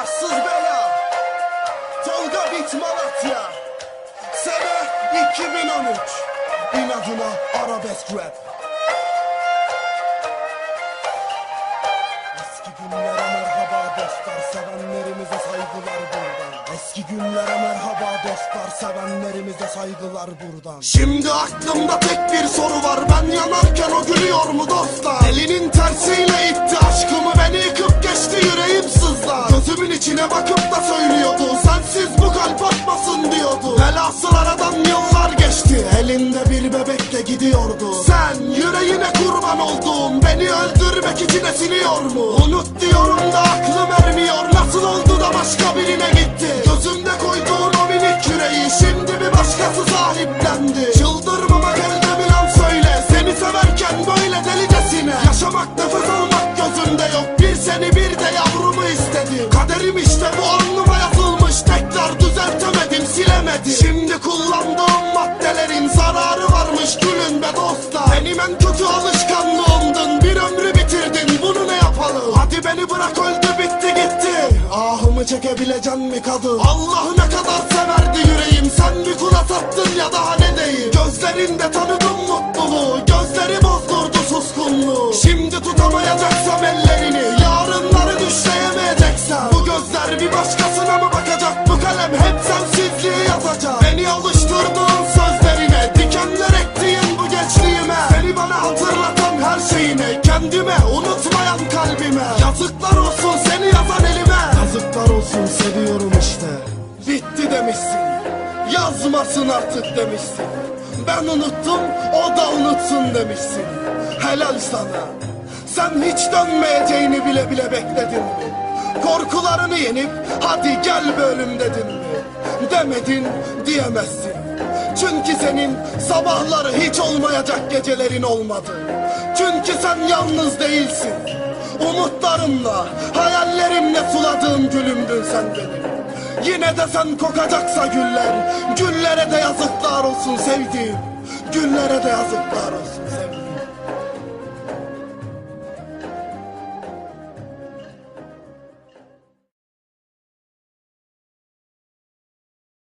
Arsız bela. Tolga Bit Malatya. Sene 2013 İnadına arabesk rap. Eski günlere merhaba dostlar Sevenlerimize saygılar buradan. Eski günlere merhaba dostlar Sevenlerimize saygılar buradan. Şimdi aklımda tek bir soru var Ben yanarken o gülüyor mu dostlar? Elinin tersiyle itti aşk İçine bakıp da söylüyordu Sensiz bu kalp atmasın diyordu. Velhasıl aradan yıllar geçti Elinde bir bebekle gidiyordu. Sen yüreğine kurban oldum Beni öldürmek için esiliyor mu? Unut diyorum da aklım ermiyor Nasıl oldu da başka birine gitti? Gözümde koyduğun o minik yüreği Şimdi bir başkası sahiplendi. Çıldırmama elde bir an söyle Seni severken böyle delicesine Kaderim işte bu alnıma yazılmış. Tekrar düzeltemedim silemedim. Şimdi kullandığım maddelerin zararı varmış. Gülün be dostlar. Benim en kötü alışkanlığımdın. Bir ömrü bitirdin bunu ne yapalım? Hadi beni bırak öldü bitti gitti. Ahımı çekebilecek mi kadın? Allah ne kadar severdi yüreğim. Sen bir kula sattın ya daha ne diyeyim Gözlerinde tanıdım mutluluğu. Gözleri bozdurdu Seni bana hatırlatan her şeyine Kendime unutmayan kalbime. Yazıklar olsun seni yazan elime. Yazıklar olsun seviyorum işte. Bitti demişsin. Yazmasın artık demişsin. Ben unuttum o da unutsun demişsin. Helal sana. Sen hiç dönmeyeceğini bile bile bekledin mi? Korkularını yenip hadi gel bölüm dedin mi? Demedin diyemezsin Çünkü senin sabahları hiç olmayacak gecelerin olmadı. Çünkü sen yalnız değilsin. Umutlarımla, hayallerimle suladığım gülümdün sen benim. Yine de sen kokacaksa güller Güllere de yazıklar olsun sevdiğim. Güllere de sevdiğim